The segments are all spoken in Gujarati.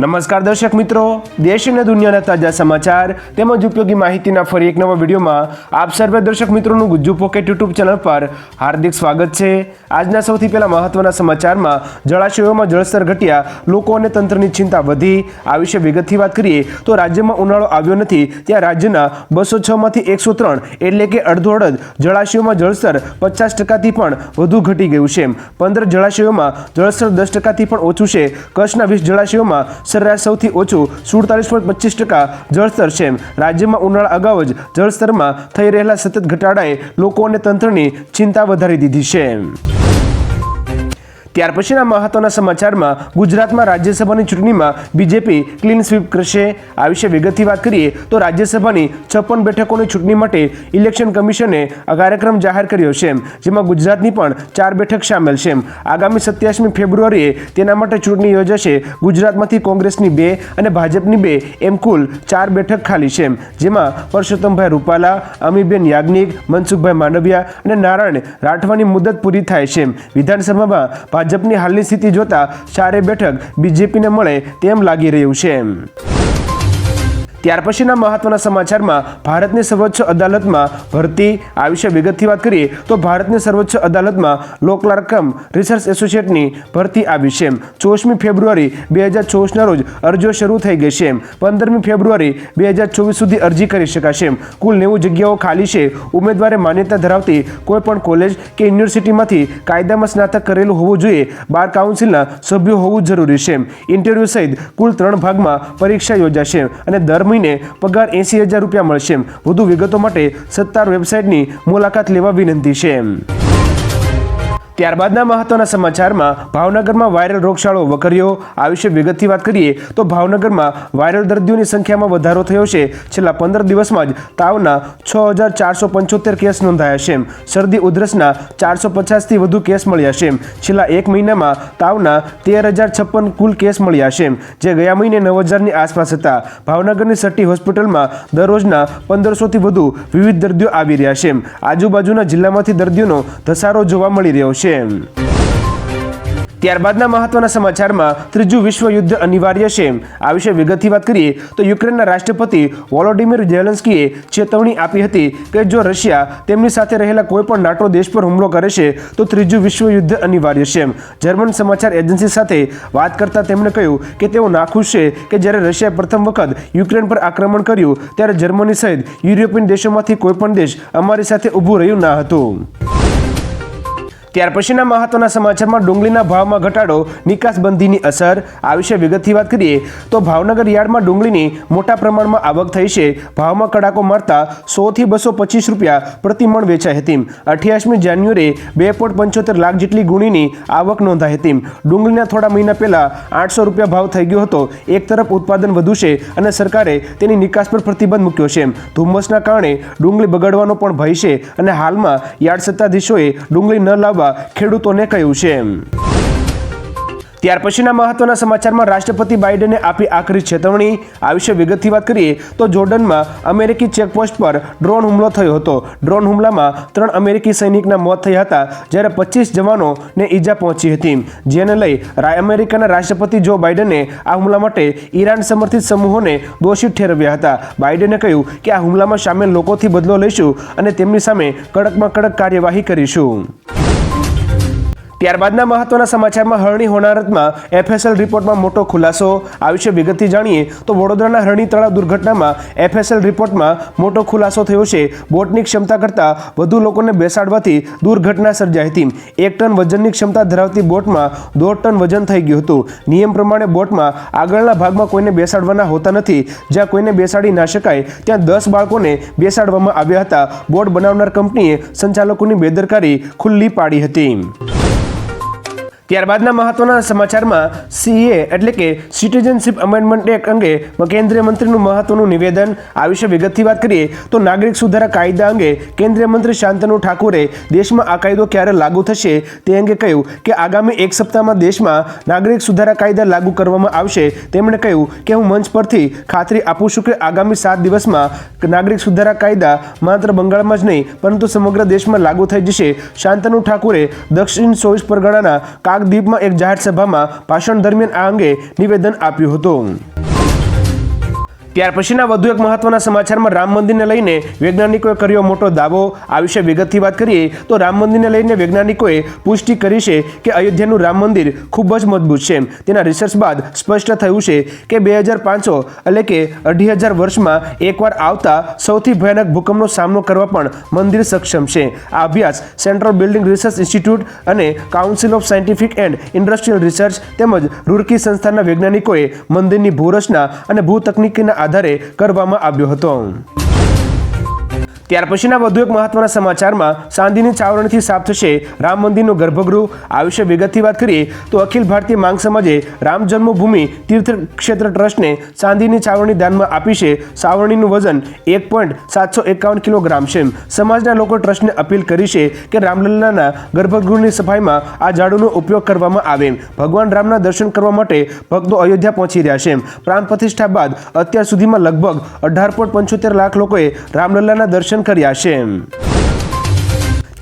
નમસ્કાર દર્શક મિત્રો, દેશ અને દુનિયાના તાજા સમાચાર તેમજ ઉપયોગી માહિતીના ફરી એક નવા વિડીયોમાં આપ સર્વે દર્શક મિત્રોનું ગુજ્જુ પોકેટ યુટ્યુબ ચેનલ પર હાર્દિક સ્વાગત છે. આજના સૌથી પહેલા મહત્વના સમાચારમાં જળાશયોમાં જળસ્તર ઘટ્યા, લોકો અને તંત્રની ચિંતા વધી. આ વિશે વિગતથી વાત કરીએ તો રાજ્યમાં ઉનાળો આવ્યો નથી, ત્યાં રાજ્યના બસો છમાંથી એકસો ત્રણ એટલે કે અડધો અડધ જળાશયોમાં જળસ્તર પચાસ ટકાથી પણ વધુ ઘટી ગયું છે. પંદર જળાશયોમાં જળસ્તર દસ ટકાથી પણ ઓછું છે. કચ્છના વીસ જળાશયોમાં સરેરાશ સૌથી ઓછું સુડતાલીસ પોઈન્ટ પચીસ ટકા જળસ્તર છે. રાજ્યમાં ઉનાળા અગાઉ જ જળસ્તરમાં થઈ રહેલા સતત ઘટાડાએ લોકો અને તંત્રની ચિંતા વધારી દીધી છે. ત્યાર પછીના મહત્વના સમાચારમાં ગુજરાતમાં રાજ્યસભાની ચૂંટણીમાં બીજેપી ક્લીન સ્વીપ કરશે. આ વિશે વિગતથી વાત કરીએ તો રાજ્યસભાની છપ્પન બેઠકોની ચૂંટણી માટે ઇલેક્શન કમિશને આ કાર્યક્રમ જાહેર કર્યો છે. જેમાં ગુજરાતની પણ ચાર બેઠક સામેલ છે. આગામી સત્યાવીસમી ફેબ્રુઆરીએ તેના માટે ચૂંટણી યોજાશે. ગુજરાતમાંથી કોંગ્રેસની બે અને ભાજપની બે એમ કુલ ચાર બેઠક ખાલી છે. જેમાં પરસોત્તમભાઈ રૂપાલા, અમીબેન યાજ્ઞિક, મનસુખભાઈ માંડવિયા અને નારાયણ રાઠવાની મુદત પૂરી થાય છે. વિધાનસભામાં ભાજપની હાલની સ્થિતિ જોતા ચારે બેઠક બીજેપીને મળે તેમ લાગી રહ્યું છે. ત્યાર પછીના મહત્વના સમાચારમાં ભારતની સર્વોચ્ચ અદાલતમાં ભરતી આ વિશે વિગતથી વાત કરીએ તો ભારતની સર્વોચ્ચ અદાલતમાં લોકલાર્કમ રિસર્ચ એસોસિએટની ભરતી આવી છે. ચોવીસમી ફેબ્રુઆરી બે હજાર ચોવીસના રોજ અરજીઓ શરૂ થઈ ગઈ છે. પંદરમી ફેબ્રુઆરી બે હજાર ચોવીસ સુધી અરજી કરી શકાશે. કુલ નેવું જગ્યાઓ ખાલી છે. ઉમેદવારે માન્યતા ધરાવતી કોઈપણ કોલેજ કે યુનિવર્સિટીમાંથી કાયદામાં સ્નાતક કરેલું હોવું જોઈએ. બાર કાઉન્સિલના સભ્યો હોવું જરૂરી છે. ઇન્ટરવ્યૂ સહિત કુલ ત્રણ ભાગમાં પરીક્ષા યોજાશે અને દર મહિને પગાર એંસી હજાર રૂપિયા મળશે. વધુ વિગતો માટે સત્તાર વેબસાઇટની મુલાકાત લેવા વિનંતી છે. ત્યારબાદના મહત્વના સમાચારમાં ભાવનગરમાં વાયરલ રોગચાળો વકર્યો. આ વિશે વિગતથી વાત કરીએ તો ભાવનગરમાં વાયરલ દર્દીઓની સંખ્યામાં વધારો થયો છે. છેલ્લા પંદર દિવસમાં જ તાવના છ હજાર ચારસો પંચોતેર કેસ નોંધાયા છે. શરદી ઉધરસના ચારસો પચાસથી વધુ કેસ મળ્યા છે. છેલ્લા એક મહિનામાં તાવના તેર હજાર છપ્પન કુલ કેસ મળ્યા છે, જે ગયા મહિને નવ હજારની આસપાસ હતા. ભાવનગરની સટ્ટી હોસ્પિટલમાં દરરોજના પંદરસોથી વધુ વિવિધ દર્દીઓ આવી રહ્યા છે. આજુબાજુના જિલ્લામાંથી દર્દીઓનો ધસારો જોવા મળી રહ્યો છે. ત્યારબાદના મહત્વના સમાચારમાં ત્રીજું વિશ્વ યુદ્ધ અનિવાર્ય છે. આ વિશે વિગતથી વાત કરીએ તો યુક્રેનના રાષ્ટ્રપતિ વોલોડિમીર ઝેલન્સ્કીએ ચેતવણી આપી હતી કે જો રશિયા તેમની સાથે રહેલા કોઈપણ નાટો દેશ પર હુમલો કરે છે, તો ત્રીજું વિશ્વ યુદ્ધ અનિવાર્ય છે. જર્મન સમાચાર એજન્સી સાથે વાત કરતા તેમણે કહ્યું કે તેઓ નાખુશ છે કે જ્યારે રશિયાએ પ્રથમ વખત યુક્રેન પર આક્રમણ કર્યું, ત્યારે જર્મની સહિત યુરોપિયન દેશોમાંથી કોઈપણ દેશ અમારી સાથે ઊભું રહ્યું ન હતું. ત્યાર પછીના મહત્વના સમાચારમાં ડુંગળીના ભાવમાં ઘટાડો, નિકાસબંધીની અસર, આ વિશે વિગતથી વાત કરીએ તો ભાવનગર યાર્ડમાં ડુંગળીની મોટા પ્રમાણમાં આવક થઈ છે. ભાવમાં કડાકો મારતા સોથી બસો પચીસ રૂપિયા પ્રતિ મણ વેચાઈ હતી. અઠ્યાસમી જાન્યુઆરીએ બે પોઈન્ટ પંચોતેર લાખ જેટલી ગુણીની આવક નોંધાઈ હતી. ડુંગળીના થોડા મહિના પહેલા આઠસો રૂપિયા ભાવ થઈ ગયો હતો. એક તરફ ઉત્પાદન વધુ છે અને સરકારે તેની નિકાસ પર પ્રતિબંધ મૂક્યો છે. ધુમ્મસના કારણે ડુંગળી બગડવાનો પણ ભય છે અને હાલમાં યાર્ડ સત્તાધીશોએ ડુંગળી ન લાવવા ખેડૂતોને કહ્યું છે. ત્યાર પછીના મહત્વના સમાચારમાં રાષ્ટ્રપતિ બાઇડને આપી આખરી ચેતવણી આ વિશે વિગતથી વાત કરીએ તો જોર્ડનમાં અમેરિકી ચેકપોસ્ટ પર ડ્રોન હુમલો થયો હતો. ડ્રોન હુમલામાં ત્રણ અમેરિકી સૈનિકના મોત થયા હતા, જ્યારે પચીસ જવાનોને ઈજા પહોંચી હતી. જેને લઈ અમેરિકાના રાષ્ટ્રપતિ જો બાઇડને આ હુમલા માટે ઈરાન સમર્થિત સમૂહોને દોષિત ઠેરવ્યા હતા. બાઇડને કહ્યું કે આ હુમલામાં સામેલ લોકોથી બદલો લઈશું અને તેમની સામે કડકમાં કડક કાર્યવાહી કરીશું. ત્યારબાદના મહત્વના સમાચારમાં હરણી હોનારતમાં એફએસએલ રિપોર્ટમાં મોટો ખુલાસો આ વિશે વિગતથી જાણીએ તો વડોદરાના હરણી તળાવ દુર્ઘટનામાં એફએસએલ રિપોર્ટમાં મોટો ખુલાસો થયો છે. બોટની ક્ષમતા કરતાં વધુ લોકોને બેસાડવાથી દુર્ઘટના સર્જાઈ હતી. એક ટન વજનની ક્ષમતા ધરાવતી બોટમાં દોઢ ટન વજન થઈ ગયું હતું. નિયમ પ્રમાણે બોટમાં આગળના ભાગમાં કોઈને બેસાડવાના હોતા નથી. જ્યાં કોઈને બેસાડી ના શકાય, ત્યાં દસ બાળકોને બેસાડવામાં આવ્યા હતા. બોટ બનાવનાર કંપનીએ સંચાલકોની બેદરકારી ખુલ્લી પાડી હતી. ત્યારબાદના મહત્વના સમાચારમાં સીએ એટલે કે સિટીઝનશીપ અમેન્ડમેન્ટ એક્ટ અંગે કેન્દ્રીય મંત્રીનું મહત્વનું નિવેદન. આ વિશે વિગતથી વાત કરીએ તો નાગરિક સુધારા કાયદા અંગે કેન્દ્રીય મંત્રી શાંતનુ ઠાકુરે દેશમાં આ કાયદો ક્યારે લાગુ થશે તે અંગે કહ્યું કે આગામી એક સપ્તાહમાં દેશમાં નાગરિક સુધારા કાયદા લાગુ કરવામાં આવશે. તેમણે કહ્યું કે હું મંચ પરથી ખાતરી આપું છું કે આગામી સાત દિવસમાં નાગરિક સુધારા કાયદા માત્ર બંગાળમાં જ નહીં, પરંતુ સમગ્ર દેશમાં લાગુ થઈ જશે. શાંતનુ ઠાકુરે દક્ષિણ ચોવીસ પરગણાના કાગ કાકદ્વીપમાં એક જાહેર સભામાં ભાષણ દરમિયાન આ અંગે નિવેદન આપ્યું હતું. ત્યાર પછીના વધુ એક મહત્વના સમાચારમાં રામ મંદિરને લઈને વૈજ્ઞાનિકોએ કર્યો મોટો દાવો. આ વિશે વિગતથી વાત કરીએ તો રામ મંદિરને લઈને વૈજ્ઞાનિકોએ પુષ્ટિ કરી છે કે અયોધ્યાનું રામ મંદિર ખૂબ જ મજબૂત છે. તેના રિસર્ચ બાદ સ્પષ્ટ થયું છે કે બે હજાર પાંચસો એટલે કે અઢી હજાર વર્ષમાં એકવાર આવતા સૌથી ભયાનક ભૂકંપનો સામનો કરવા પણ મંદિર સક્ષમ છે. આ અભ્યાસ સેન્ટ્રલ બિલ્ડિંગ રિસર્ચ ઇન્સ્ટિટ્યૂટ અને council of scientific and industrial research તેમજ રૂરકી સંસ્થાના વૈજ્ઞાનિકોએ મંદિરની ભૂરચના અને ભૂતકનીકીના આધારે કરવામાં આવ્યો હતો. ત્યાર પછીના વધુ એક મહત્વના સમાચારમાં સાંધીની ચાવરણથી સાફ થશે રામ મંદિરનું ગર્ભગૃહ. આ વિશે વિગતથી વાત કરીએ તો અખિલ ભારતીય માંગ સમાજે રામ જન્મભૂમિ તીર્થ ક્ષેત્ર ટ્રસ્ટને ચાંદીની ચાવરણી દાનમાં આપી છે. સાવરણીનું વજન એક પોઈન્ટ સાતસો એકાવન કિલોગ્રામ છે. સમાજના લોકો ટ્રસ્ટને અપીલ કરી છે કે રામલલ્લાના ગર્ભગૃહની સફાઈમાં આ ઝાડુનો ઉપયોગ કરવામાં આવે. ભગવાન રામના દર્શન કરવા માટે ભક્તો અયોધ્યા પહોંચી રહ્યા છે. પ્રાણ પ્રતિષ્ઠા બાદ અત્યાર સુધીમાં લગભગ અઢાર પોઈન્ટ પંચોતેર લાખ લોકોએ રામલલ્લાના દર્શન કર્યા છે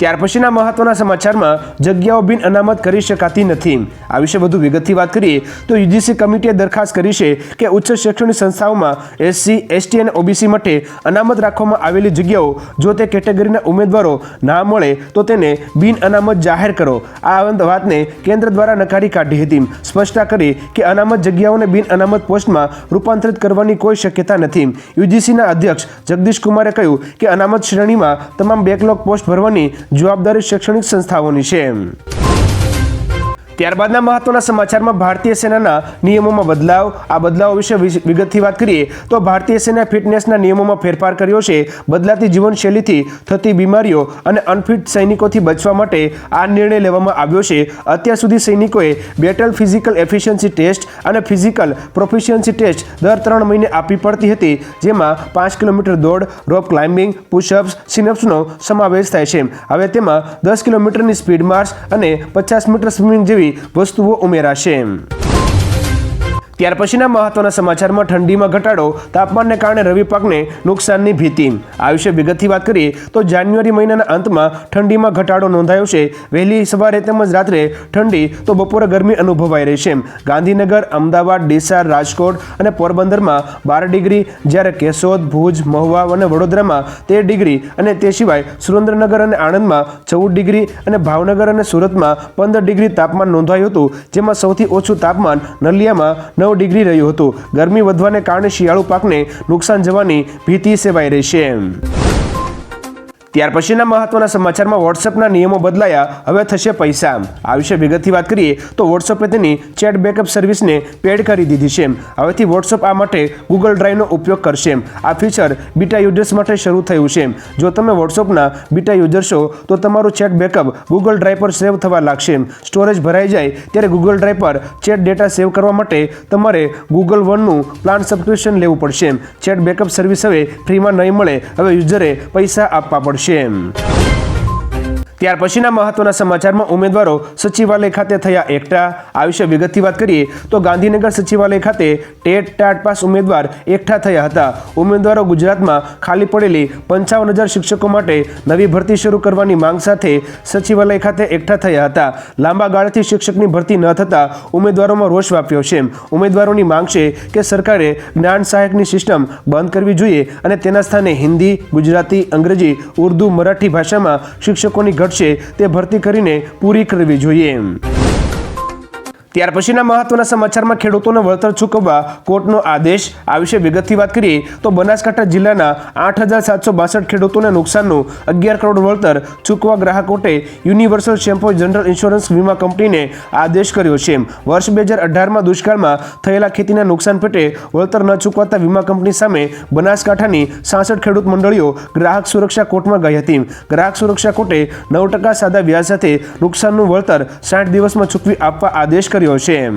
ત્યાર પછીના મહત્વના સમાચારમાં જગ્યાઓ બિન અનામત કરી શકાતી નથી. આ વિશે વધુ વિગતથી વાત કરીએ તો યુજીસી કમિટીએ દરખાસ્ત કરી છે કે ઉચ્ચ શૈક્ષણિક સંસ્થાઓમાં એસસી, એસટી અને ઓબીસી માટે અનામત રાખવામાં આવેલી જગ્યાઓ જો તે કેટેગરીના ઉમેદવારો ના મળે તો તેને બિન અનામત જાહેર કરો. આ વાતને કેન્દ્ર દ્વારા નકારી કાઢી હતી. સ્પષ્ટતા કરી કે અનામત જગ્યાઓને બિન અનામત પોસ્ટમાં રૂપાંતરિત કરવાની કોઈ શક્યતા નથી. યુજીસીના અધ્યક્ષ જગદીશ કુમારે કહ્યું કે અનામત શ્રેણીમાં તમામ બેકલોગ પોસ્ટ ભરવાની જવાબદારી શૈક્ષણિક સંસ્થાઓની છે. ત્યારબાદના મહત્વના સમાચારમાં ભારતીય સેનાના નિયમોમાં બદલાવ, આ બદલાવ વિશે વિગતથી વાત કરીએ તો ભારતીય સેના ફિટનેસના નિયમોમાં ફેરફાર કર્યો છે. બદલાતી જીવનશૈલીથી થતી બીમારીઓ અને અનફિટ સૈનિકોથી બચવા માટે આ નિર્ણય લેવામાં આવ્યો છે. અત્યાર સુધી સૈનિકોએ બેટલ ફિઝિકલ એફિશિયન્સી ટેસ્ટ અને ફિઝિકલ પ્રોફિશિયન્સી ટેસ્ટ દર ત્રણ મહિને આપવી પડતી હતી, જેમાં પાંચ કિલોમીટર દોડ, રોપ ક્લાઇમ્બિંગ, પુશઅપ્સ, સિનઅપ્સનો સમાવેશ થાય છે. હવે તેમાં દસ કિલોમીટરની સ્પીડ માર્ચ અને પચાસ મીટર સ્વિમિંગ જેવી વસ્તુઓ ઉમેરાશે. ત્યાર પછીના મહત્વના સમાચારમાં ઠંડીમાં ઘટાડો, તાપમાનને કારણે રવિ પાકને નુકસાનની ભીતિ. આ વિશે વિગતથી વાત કરીએ તો જાન્યુઆરી મહિનાના અંતમાં ઠંડીમાં ઘટાડો નોંધાયો છે. વહેલી સવારે તેમજ રાત્રે ઠંડી તો બપોરે ગરમી અનુભવાઈ રહી છે. ગાંધીનગર, અમદાવાદ, ડીસા, રાજકોટ અને પોરબંદરમાં બાર ડિગ્રી, જ્યારે કેશોદ, ભુજ, મહુવા અને વડોદરામાં તેર ડિગ્રી અને તે સિવાય સુરેન્દ્રનગર અને આણંદમાં ચૌદ ડિગ્રી અને ભાવનગર અને સુરતમાં પંદર ડિગ્રી તાપમાન નોંધાયું હતું, જેમાં સૌથી ઓછું તાપમાન નલિયામાં નવ ડિગ્રી રહ્યું હતું. ગરમી વધવાને કારણે શિયાળુ પાકને નુકસાન જવાની ભીતિ સેવાઈ રહી છે. ત્યાર પછીના મહત્વના સમાચારમાં વોટ્સએપના નિયમો બદલાયા. હવે થશે પૈસા. આ વિશે વિગતથી વાત કરીએ તો વોટ્સએપે તેની ચેટ બેકઅપ સર્વિસને પેડ કરી દીધી છે. હવેથી વોટ્સએપ આ માટે ગૂગલ ડ્રાઈવનો ઉપયોગ કરશે. આ ફીચર બીટા યુઝર્સ માટે શરૂ થયું છે. જો તમે વોટ્સએપના બીટા યુઝર છો તો તમારું ચેટ બેકઅપ ગૂગલ ડ્રાઈવ પર સેવ થવા લાગશે. સ્ટોરેજ ભરાઈ જાય ત્યારે ગૂગલ ડ્રાઈવ પર ચેટ ડેટા સેવ કરવા માટે તમારે ગૂગલ વનનું પ્લાન સબસ્ક્રિપ્શન લેવું પડશે. ચેટ બેકઅપ સર્વિસ હવે ફ્રીમાં નહીં મળે. હવે યુઝરે પૈસા આપવા પડશે. Arşim. ત્યાર પછીના મહત્વના સમાચારમાં ઉમેદવારો સચિવાલય ખાતે થયા એકઠા. આ વિશે વિગતથી વાત કરીએ તો ગાંધીનગર સચિવાલય ખાતે ટેટ ટાટ પાસ ઉમેદવાર એકઠા થયા હતા. ઉમેદવારો ગુજરાતમાં ખાલી પડેલી પંચાવન હજાર શિક્ષકો માટે નવી ભરતી શરૂ કરવાની માંગ સાથે સચિવાલય ખાતે એકઠા થયા હતા. લાંબા ગાળાથી શિક્ષકની ભરતી ન થતાં ઉમેદવારોમાં રોષ વ્યાપ્યો છે. ઉમેદવારોની માંગ છે કે સરકારે જ્ઞાન સહાયકની સિસ્ટમ બંધ કરવી જોઈએ અને તેના સ્થાને હિન્દી, ગુજરાતી, અંગ્રેજી, ઉર્દુ, મરાઠી ભાષામાં શિક્ષકોની ઘટશે તે ભરતી કરીને પૂરી કરવી જોઈએ. ત્યાર પછીના મહત્વના સમાચારમાં ખેડૂતોને વળતર ચૂકવવા કોર્ટનો આદેશ. આ વિશે વિગતથી વાત કરીએ તો બનાસકાંઠા જિલ્લાના આઠ હજાર સાતસો બાસઠ ખેડૂતોને નુકસાનનું અગિયાર કરોડ વળતર ચૂકવા ગ્રાહક કોર્ટે યુનિવર્સલ શેમ્પો જનરલ ઇન્સ્યોરન્સ વીમા કંપનીને આદેશ કર્યો છે. વર્ષ બે હજાર અઢારમાં દુષ્કાળમાં થયેલા ખેતીના નુકસાન પેટે વળતર ન ચૂકવાતા વીમા કંપની સામે બનાસકાંઠાની સાસઠ ખેડૂત મંડળીઓ ગ્રાહક સુરક્ષા કોર્ટમાં ગઈ હતી. ગ્રાહક સુરક્ષા કોર્ટે નવ ટકા સાદા વ્યાજ સાથે નુકસાનનું વળતર સાઠ દિવસમાં ચૂકવી આપવા આદેશ કર્યો. છે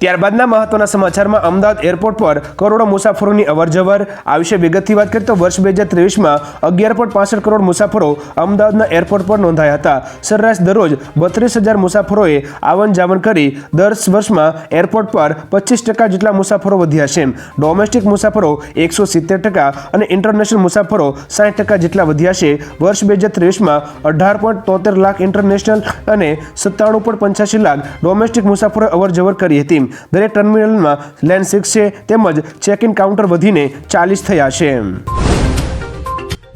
ત્યારબાદના મહત્વના સમાચારમાં અમદાવાદ એરપોર્ટ પર કરોડો મુસાફરોની અવરજવર. આ વિશે વિગતથી વાત કરીએ તો વર્ષ બે હજાર ત્રેવીસમાં અગિયાર પોઈન્ટ પાસઠ કરોડ મુસાફરો અમદાવાદના એરપોર્ટ પર નોંધાયા હતા. સરેરાશ દરરોજ બત્રીસ હજાર મુસાફરોએ આવન જાવન કરી દર વર્ષમાં એરપોર્ટ પર પચીસ ટકા જેટલા મુસાફરો વધ્યા છે. ડોમેસ્ટિક મુસાફરો એકસો સિત્તેર ટકા અને ઇન્ટરનેશનલ મુસાફરો સાઠ ટકા જેટલા વધ્યા છે. વર્ષ બે હજાર ત્રેવીસમાં અઢાર પોઈન્ટ તોતેર લાખ ઇન્ટરનેશનલ અને સત્તાણું પોઈન્ટ પંચ્યાસી લાખ ડોમેસ્ટિક મુસાફરોએ અવરજવર કરી હતી. દરેક ટર્મિનલમાં લેન સિક્સ છે તેમજ ચેક ઇન કાઉન્ટર વધીને ચાલીસ થયા છે.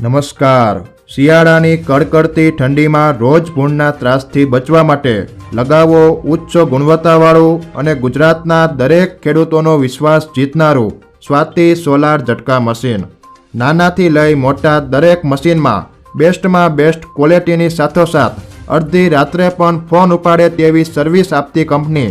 નમસ્કાર. શિયાળાની કડકડતી ઠંડીમાં રોજ ભૂણના ત્રાસથી બચવા માટે લગાવો ઉચ્ચ ગુણવત્તાવાળું અને ગુજરાતના દરેક ખેડૂતોનો વિશ્વાસ જીતનારું સ્વાતિ સોલાર ઝટકા મશીન. નાનાથી લઈ મોટા દરેક મશીનમાં બેસ્ટમાં બેસ્ટ ક્વોલિટીની સાથોસાથ અડધી રાત્રે પણ ફોન ઉપાડે તેવી સર્વિસ આપતી કંપની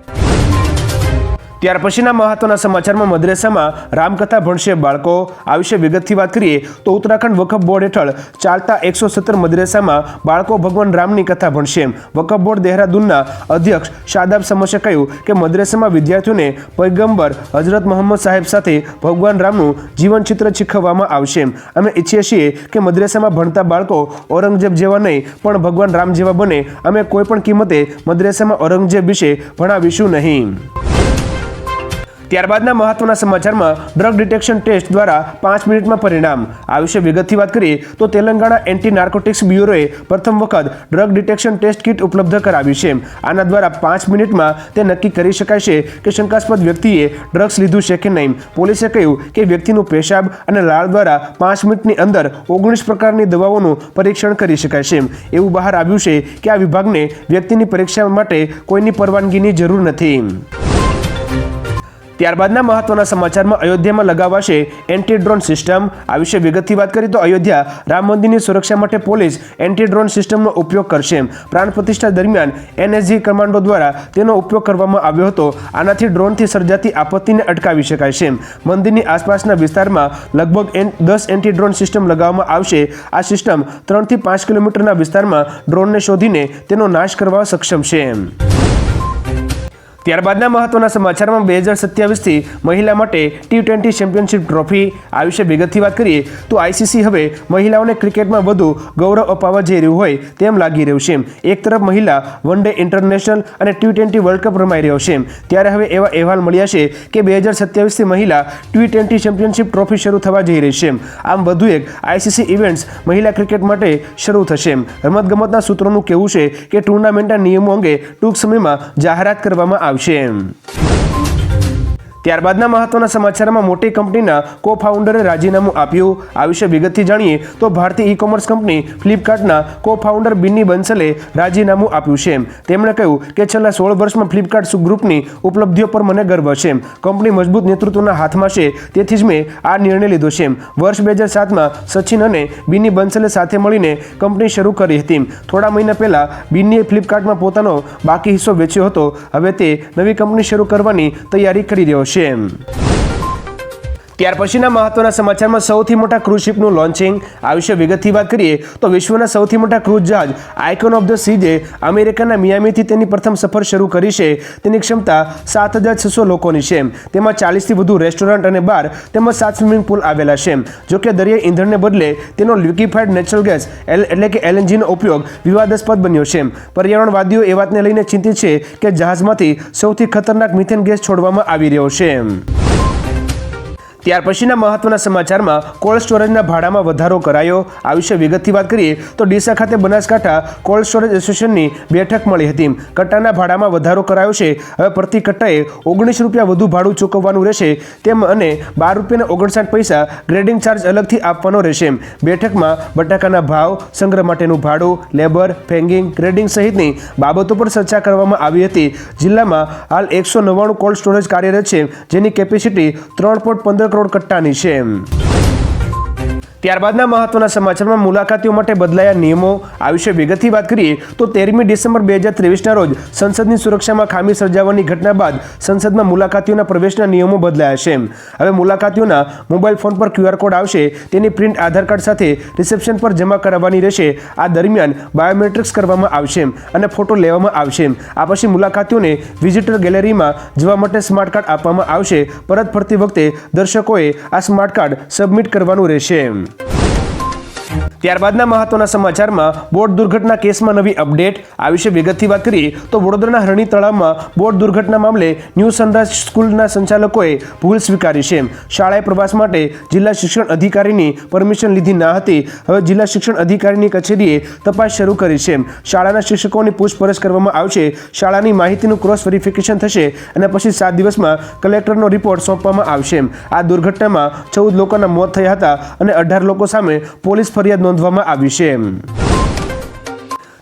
ત્યાર પછીના મહત્વના સમાચારમાં મદ્રેસામાં રામકથા ભણશે બાળકો. આ વિશે વિગતથી વાત કરીએ તો ઉત્તરાખંડ વકફ બોર્ડ હેઠળ ચાલતા એકસો સત્તર મદ્રેસામાં બાળકો ભગવાન રામની કથા ભણશે. વકફ બોર્ડ દેહરાદૂનના અધ્યક્ષ શાદાબ સમસે કહ્યું કે મદ્રેસામાં વિદ્યાર્થીઓને પૈગંબર હજરત મોહમ્મદ સાહેબ સાથે ભગવાન રામનું જીવનચિત્ર શીખવવામાં આવશે. અમે ઈચ્છીએ છીએ કે મદ્રેસામાં ભણતા બાળકો ઔરંગઝેબ જેવા નહીં, પણ ભગવાન રામ જેવા બને. અમે કોઈપણ કિંમતે મદ્રેસામાં ઔરંગઝેબ વિશે ભણાવીશું નહીં. ત્યારબાદના મહત્વના સમાચારમાં ડ્રગ ડિટેક્શન ટેસ્ટ દ્વારા પાંચ મિનિટમાં પરિણામ. આ વિશે વિગતથી વાત કરીએ તો તેલંગાણા એન્ટી નાર્કોટિક્સ બ્યુરોએ પ્રથમ વખત ડ્રગ ડિટેક્શન ટેસ્ટ કિટ ઉપલબ્ધ કરાવી છે. આના દ્વારા પાંચ મિનિટમાં તે નક્કી કરી શકાય છે કે શંકાસ્પદ વ્યક્તિએ ડ્રગ્સ લીધું છે કે નહીં. પોલીસે કહ્યું કે વ્યક્તિનું પેશાબ અને લાળ દ્વારા પાંચ મિનિટની અંદર ઓગણીસ પ્રકારની દવાઓનું પરીક્ષણ કરી શકાય છે. એવું બહાર આવ્યું છે કે આ વિભાગને વ્યક્તિની પરીક્ષા માટે કોઈની પરવાનગીની જરૂર નથી. ત્યારબાદના મહત્વના સમાચારમાં અયોધ્યામાં લગાવાશે એન્ટી ડ્રોન સિસ્ટમ. આ વિશે વિગતથી વાત કરીએ તો અયોધ્યા રામ મંદિરની સુરક્ષા માટે પોલીસ એન્ટી ડ્રોન સિસ્ટમનો ઉપયોગ કરશે. પ્રાણ પ્રતિષ્ઠા દરમિયાન એનએસજી કમાન્ડો દ્વારા તેનો ઉપયોગ કરવામાં આવ્યો હતો. આનાથી ડ્રોનથી સર્જાતી આપત્તિને અટકાવી શકાય છે. મંદિરની આસપાસના વિસ્તારમાં લગભગ એન- દસ એન્ટી ડ્રોન સિસ્ટમ લગાવવામાં આવશે. આ સિસ્ટમ ત્રણથી પાંચ કિલોમીટરના વિસ્તારમાં ડ્રોનને શોધીને તેનો નાશ કરવા સક્ષમ છે. ત્યારબાદના મહત્વના સમાચારમાં બે હજાર સત્યાવીસથી મહિલા માટે ટી ટ્વેન્ટી ચેમ્પિયનશિપ ટ્રોફી આ વિશે વિગતથી વાત કરીએ તો આઈસીસી હવે મહિલાઓને ક્રિકેટમાં વધુ ગૌરવ અપાવવા જઈ રહ્યું હોય તેમ લાગી રહ્યું છે. એક તરફ મહિલા વન ડે ઇન્ટરનેશનલ અને ટી ટ્વેન્ટી વર્લ્ડ કપ રમાઈ રહ્યો છે. ત્યારે હવે એવા અહેવાલ મળ્યા છે કે બે હજાર સત્યાવીસથી મહિલા ટી ટ્વેન્ટી ચેમ્પિયનશિપ ટ્રોફી શરૂ થવા જઈ રહી છે. આમ વધુ એક આઈસીસી ઇવેન્ટ્સ મહિલા ક્રિકેટ માટે શરૂ થશે. રમતગમતના સૂત્રોનું કહેવું છે કે ટુર્નામેન્ટના નિયમો અંગે ટૂંક સમયમાં જાહેરાત કરવામાં આવશે Вовчим. ત્યારબાદના મહત્વના સમાચારમાં મોટી કંપનીના કો ફાઉન્ડરે રાજીનામું આપ્યું. આ વિશે વિગતથી જાણીએ તો ભારતીય ઈ કોમર્સ કંપની ફ્લિપકાર્ટના કો ફાઉન્ડર બિન્ની બંસલે રાજીનામું આપ્યું છે. તેમણે કહ્યું કે છેલ્લા સોળ વર્ષમાં ફ્લિપકાર્ટ ગ્રુપની ઉપલબ્ધિઓ પર મને ગર્વ છે. કંપની મજબૂત નેતૃત્વના હાથમાં છે, તેથી જ મેં આ નિર્ણય લીધો છે. વર્ષ બે હજાર સાતમાં સચિન અને બિન્ની બંસલે સાથે મળીને કંપની શરૂ કરી હતી. થોડા મહિના પહેલા બિન્નીએ ફ્લિપકાર્ટમાં પોતાનો બાકી હિસ્સો વેચ્યો હતો. હવે તે નવી કંપની શરૂ કરવાની તૈયારી કરી રહ્યો છે. সেম ત્યાર પછીના મહત્વના સમાચારમાં સૌથી મોટા ક્રૂઝ લોન્ચિંગ આ વિશે વિગતથી વાત કરીએ તો વિશ્વના સૌથી મોટા ક્રૂઝ જહાજ આઇકોન ઓફ ધ સીજે અમેરિકાના મિયામીથી તેની પ્રથમ સફર શરૂ કરી છે, તેની ક્ષમતા સાત હજાર છસો લોકોની છે. તેમાં ચાલીસથી વધુ રેસ્ટોરન્ટ અને બાર તેમજ સાત સ્વિમિંગ પુલ આવેલા છે. જોકે દરિયાઈ ઇંધણને બદલે તેનો લિક્વિફાઈડ નેચરલ ગેસ એલ, એટલે કે એલએનજીનો ઉપયોગ વિવાદાસ્પદ બન્યો છે. પર્યાવરણવાદીઓ એ વાતને લઈને ચિંતિત છે કે જહાજમાંથી સૌથી ખતરનાક મિથેન ગેસ છોડવામાં આવી રહ્યો છે. ત્યાર પછીના મહત્વના સમાચારમાં કોલ્ડ સ્ટોરેજના ભાડામાં વધારો કરાયો. આ વિશે વિગતથી વાત કરીએ તો ડીસા ખાતે બનાસકાંઠા કોલ્ડ સ્ટોરેજ એસોસિએશનની બેઠક મળી હતી. કટ્ટાના ભાડામાં વધારો કરાયો છે. હવે પ્રતિ કટ્ટાએ ઓગણીસ રૂપિયા વધુ ભાડું ચૂકવવાનું રહેશે. તેમ અને બાર રૂપિયાના ઓગણસાઠ પૈસા ગ્રેડિંગ ચાર્જ અલગથી આપવાનો રહેશે. બેઠકમાં બટાકાના ભાવ, સંગ્રહ માટેનું ભાડું, લેબર, ફેંગિંગ, ગ્રેડિંગ સહિતની બાબતો પર ચર્ચા કરવામાં આવી હતી. જિલ્લામાં હાલ એકસો નવ્વાણું કોલ્ડ સ્ટોરેજ કાર્યરત છે. જેની કેપેસિટી ત્રણ પોઈન્ટ પંદર કરોડ કટ્ટાની છે ત્યારબાદના મહત્વના સમાચારમાં મુલાકાતીઓ માટે બદલાયા નિયમો. આ વિશે વિગતથી વાત કરીએ તો તેરમી ડિસેમ્બર બે હજાર ત્રેવીસના રોજ સંસદની સુરક્ષામાં ખામી સર્જાવાની ઘટના બાદ સંસદમાં મુલાકાતીઓના પ્રવેશના નિયમો બદલાયા છે. હવે મુલાકાતીઓના મોબાઈલ ફોન પર ક્યુઆર કોડ આવશે, તેની પ્રિન્ટ આધાર કાર્ડ સાથે રિસેપ્શન પર જમા કરાવવાની રહેશે. આ દરમિયાન બાયોમેટ્રિક્સ કરવામાં આવશે અને ફોટો લેવામાં આવશે. આ પછી મુલાકાતીઓને વિઝિટર ગેલેરીમાં જવા માટે સ્માર્ટ કાર્ડ આપવામાં આવશે. પરત ફરતી વખતે દર્શકોએ આ સ્માર્ટ કાર્ડ સબમિટ કરવાનું રહેશે. ત્યારબાદના મહત્વના સમાચારમાં બોટ દુર્ઘટના કેસમાં નવી અપડેટ. આ વિશે વિગતથી વાત કરીએ તો વડોદરાના હરણી તળાવમાં બોટ દુર્ઘટના મામલે ન્યૂ સનરાઈઝ સ્કૂલના સંચાલકોએ ભૂલ સ્વીકારી છે. શાળાએ પ્રવાસ માટે જિલ્લા શિક્ષણ અધિકારીની પરમિશન લીધી ના હતી. હવે જિલ્લા શિક્ષણ અધિકારીની કચેરીએ તપાસ શરૂ કરી છે. શાળાના શિક્ષકોની પૂછપરછ કરવામાં આવશે. શાળાની માહિતીનું ક્રોસ વેરિફિકેશન થશે અને પછી સાત દિવસમાં કલેક્ટરનો રિપોર્ટ સોંપવામાં આવશે. આ દુર્ઘટનામાં ચૌદ લોકોના મોત થયા હતા અને અઢાર લોકો સામે પોલીસ ફરિયાદ નોંધવામાં આવ્યું છે.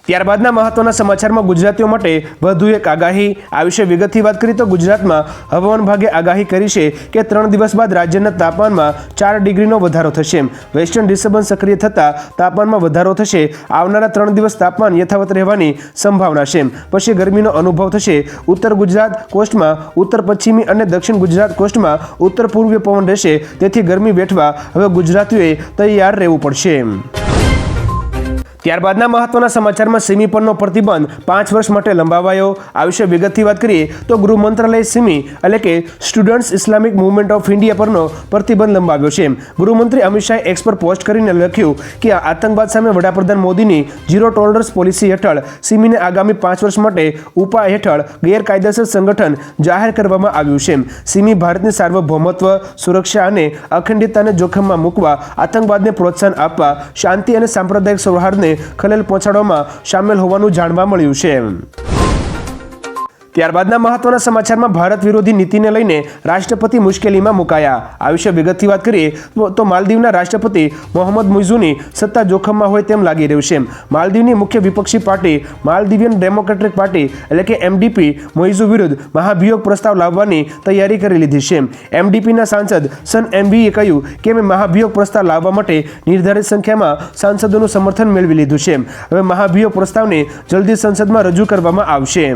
ત્યારબાદના મહત્વના સમાચારમાં ગુજરાતીઓ માટે વધુ એક આગાહી. આ વિશે વિગતથી વાત કરીએ તો ગુજરાતમાં હવામાન વિભાગે આગાહી કરી છે કે ત્રણ દિવસ બાદ રાજ્યના તાપમાનમાં ચાર ડિગ્રીનો વધારો થશે. વેસ્ટર્ન ડિસ્ટર્બન્સ સક્રિય થતાં તાપમાનમાં વધારો થશે. આવનારા ત્રણ દિવસ તાપમાન યથાવત રહેવાની સંભાવના છે. પછી ગરમીનો અનુભવ થશે. ઉત્તર ગુજરાત કોસ્ટમાં ઉત્તર પશ્ચિમી અને દક્ષિણ ગુજરાત કોસ્ટમાં ઉત્તર પૂર્વીય પવન રહેશે. તેથી ગરમી વેઠવા હવે ગુજરાતીઓએ તૈયાર રહેવું પડશે. ત્યારબાદના મહત્વના સમાચારમાં સિમી પરનો પ્રતિબંધ પાંચ વર્ષ માટે લંબાવાયો. આ વિશે વિગતથી વાત કરીએ તો ગૃહ મંત્રાલય સિમી એટલે કે students Islamic movement of India પરનો પ્રતિબંધ લંબાવ્યો છે. ગૃહમંત્રી અમિત શાહે એક્સ પર પોસ્ટ કરીને લખ્યું કે આતંકવાદ સામે વડાપ્રધાન મોદીની ઝીરો ટોલરન્સ પોલિસી હેઠળ સિમીને આગામી પાંચ વર્ષ માટે ઉપાય હેઠળ ગેરકાયદેસર સંગઠન જાહેર કરવામાં આવ્યું છે. સિમી ભારતની સાર્વભૌમત્વ, સુરક્ષા અને અખંડિતતાને જોખમમાં મૂકવા, આતંકવાદને પ્રોત્સાહન આપવા, શાંતિ અને સાંપ્રદાયિક સૌહાર્દને ખલેલ પહોંચાડવામાં સામેલ હોવાનું જાણવા મળ્યું છે. ત્યારબાદના મહત્વના સમાચારમાં ભારત વિરોધી નીતિને લઈને રાષ્ટ્રપતિ મુશ્કેલીમાં મુકાયા. આ વિશે વિગતથી વાત કરીએ, તો- માલદીવના રાષ્ટ્રપતિ મોહમ્મદ મુઇઝુની સત્તા જોખમમાં હોય તેમ લાગી રહ્યું છે. માલદીવની મુખ્ય વિપક્ષી પાર્ટી, માલદીવિયન ડેમોક્રેટિક પાર્ટી, એટલે કે એમડીપી, મોઇઝુ વિરુદ્ધ મહાભિયોગ પ્રસ્તાવ લાવવાની તૈયારી કરી લીધી છે. એમડીપીના સાંસદ સન એમબીએ કહ્યું કે, અમે મહાભિયોગ પ્રસ્તાવ લાવવા માટે નિર્ધારિત સંખ્યામાં સાંસદોનું સમર્થન મેળવી લીધું છે. હવે મહાભિયોગ પ્રસ્તાવને જલ્દી સંસદમાં રજૂ કરવામાં આવશે.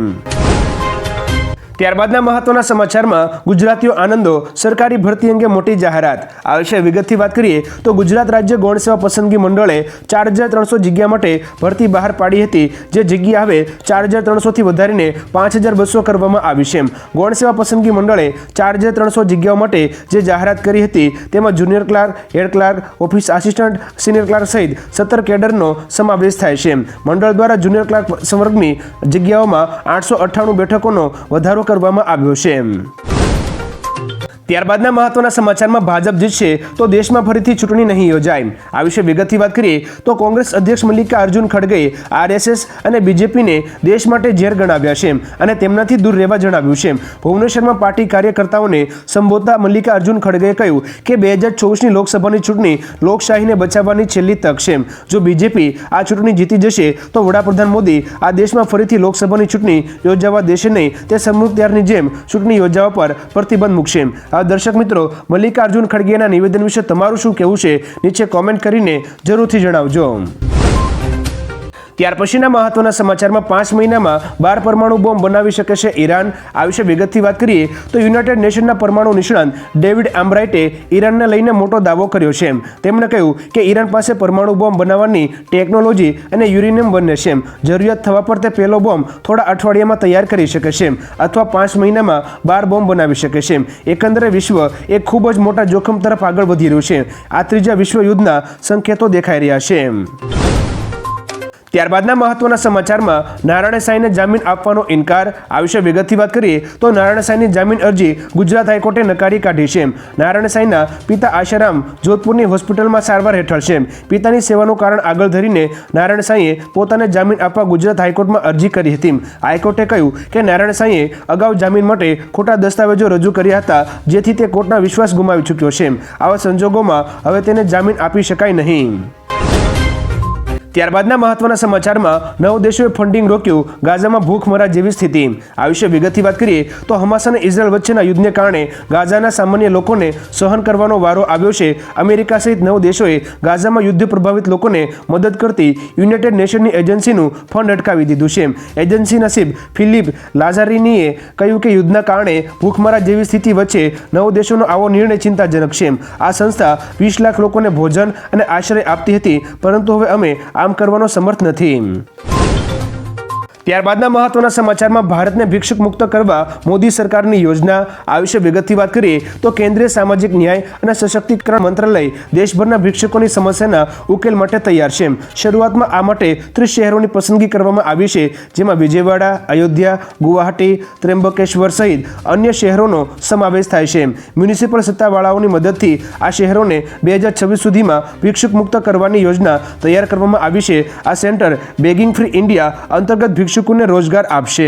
ત્યારબાદના મહત્વના સમાચારમાં ગુજરાતીઓ આનંદો, સરકારી ભરતી અંગે મોટી જાહેરાત. આ વિશે વિગતથી વાત કરીએ તો ગુજરાત રાજ્ય ગૌણ સેવા પસંદગી મંડળે ચાર હજાર ત્રણસો જગ્યા માટે ભરતી બહાર પાડી હતી. જે જગ્યા હવે ચાર હજાર ત્રણસોથી વધારીને પાંચ હજાર બસો કરવામાં આવી છે ગૌણ સેવા પસંદગી મંડળે ચાર હજાર ત્રણસો જગ્યાઓ માટે જે જાહેરાત કરી હતી તેમાં junior clerk, head clerk, office assistant, senior clerk સહિત સત્તર કેડરનો સમાવેશ થાય છે મંડળ દ્વારા જુનિયર ક્લાર્ક સંવર્ગની જગ્યાઓમાં આઠસો અઠ્ઠાણું બેઠકોનો વધારો કરવામાં આવ્યો છે. ત્યારબાદના મહત્વના સમાચારમાં ભાજપ જીતશે, તો દેશમાં ફરીથી ચૂંટણી નહીં યોજાય. આ વિશે વિગતથી વાત કરીએ, તો કોંગ્રેસ અધ્યક્ષ મલ્લિકા અર્જુન ખડગેએ આરએસએસ અને બીજેપીને દેશ માટે ઝેર ગણાવ્યા છે અને તેમનાથી દૂર રહેવા જણાવ્યું છે. ભુવનેશ્વરમાં પાર્ટી કાર્યકર્તાઓને સંબોધતા મલ્લિકા અર્જુન ખડગેએ કહ્યું કે બે હજાર ચોવીસની લોકસભાની ચૂંટણી લોકશાહીને બચાવવાની છેલ્લી તક છે. જો બીજેપી આ ચૂંટણી જીતી જશે, તો વડાપ્રધાન મોદી આ દેશમાં ફરીથી લોકસભાની ચૂંટણી યોજાવા દેશે નહીં. તે સમૃદ્ધારની જેમ ચૂંટણી યોજવા પર પ્રતિબંધ મૂકશે. દર્શક મિત્રો, મલ્લિકાર્જુન ખડગેના નિવેદન વિશે તમારું શું કહેવું છે? નીચે કોમેન્ટ કરીને જરૂરથી જણાવજો. ત્યાર પછીના મહત્વના સમાચારમાં પાંચ મહિનામાં બાર પરમાણુ બોમ્બ બનાવી શકે છે ઈરાન. આ વિશે વિગતથી વાત કરીએ તો યુનાઇટેડ નેશનના પરમાણુ નિષ્ણાંત ડેવિડ આમ્બ્રાઇટે ઈરાનને લઈને મોટો દાવો કર્યો છે તેમણે કહ્યું કે ઈરાન પાસે પરમાણુ બોમ્બ બનાવવાની ટેકનોલોજી અને યુરેનિયમ બંને છે જરૂરિયાત થવા પર તે પહેલો બોમ્બ થોડા અઠવાડિયામાં તૈયાર કરી શકે છે અથવા પાંચ મહિનામાં બાર બોમ્બ બનાવી શકે છે એકંદરે વિશ્વ એક ખૂબ જ મોટા જોખમ તરફ આગળ વધી રહ્યું છે. આ ત્રીજા વિશ્વ યુદ્ધના સંકેતો દેખાઈ રહ્યા છે ત્યારબાદના મહત્વના સમાચારમાં નારાયણ સાંઈને જામીન આપવાનો ઇનકાર, આ વિશે વિગતથી વાત કરીએ તો નારાયણ સાંઈની જામીન અરજી ગુજરાત હાઈકોર્ટે નકારી કાઢી છે. નારાયણ સાંઈના પિતા આશારામ જોધપુરની હોસ્પિટલમાં સારવાર હેઠળ છે. પિતાની સેવાનું કારણ આગળ ધરીને નારાયણ સાંઈએ પોતાને જામીન આપવા ગુજરાત હાઈકોર્ટમાં અરજી કરી હતી. હાઈકોર્ટે કહ્યું કે નારાયણ સાંઈએ અગાઉ જામીન માટે ખોટા દસ્તાવેજો રજૂ કર્યા હતા, જેથી તે કોર્ટના વિશ્વાસ ગુમાવી ચૂક્યો છે. આવા સંજોગોમાં હવે તેને જામીન આપી શકાય નહીં. ત્યારબાદના મહત્વના સમાચારમાં નવ દેશોએ ફંડિંગ રોક્યું, ગાઝામાં ભૂખમરા જેવી સ્થિતિ. આ વિશે વિગતથી વાત કરીએ, તો હમાસ અને ઇઝરાયલ વચ્ચેના યુદ્ધને કારણે ગાઝાના સામાન્ય લોકોને સહન કરવાનો વારો આવ્યો છે. અમેરિકા સહિત નવ દેશોએ ગાઝામાં યુદ્ધ પ્રભાવિત લોકોને મદદ કરતી યુનાઇટેડ નેશનની એજન્સીનું ફંડ અટકાવી દીધું છે. એજન્સી નસીબ ફિલિપ લાઝારીનીએ કહ્યું કે યુદ્ધના કારણે ભૂખમરા જેવી સ્થિતિ વચ્ચે નવ દેશોનો આવો નિર્ણય ચિંતાજનક છે. આ સંસ્થા વીસ લાખ લોકોને ભોજન અને આશ્રય આપતી હતી, પરંતુ હવે અમે આમ કરવાનો સમર્થ નથી. ત્યારબાદના મહત્વના સમાચારમાં ભારતને ભિક્ષુક મુક્ત કરવા મોદી સરકારની યોજના આ વિશે વિગતથી વાત કરીએ તો કેન્દ્રીય સામાજિક ન્યાય અને સશક્તિકરણ મંત્રાલય દેશભરના ભિક્ષુકોની સમસ્યાના ઉકેલ માટે તૈયાર છે. શરૂઆતમાં આ માટે ત્રીસ શહેરોની પસંદગી કરવામાં આવી છે, જેમાં વિજયવાડા, અયોધ્યા, ગુવાહાટી, ત્ર્યંબકેશ્વર સહિત અન્ય શહેરોનો સમાવેશ થાય છે. મ્યુનિસિપલ સત્તાવાળાઓની મદદથી આ શહેરોને બે હજાર છવ્વીસ સુધીમાં ભિક્ષુક મુક્ત કરવાની યોજના તૈયાર કરવામાં આવી છે. આ સેન્ટર બેગિંગ ફ્રી ઇન્ડિયા અંતર્ગત ભિક્ષુકોને રોજગાર આપશે.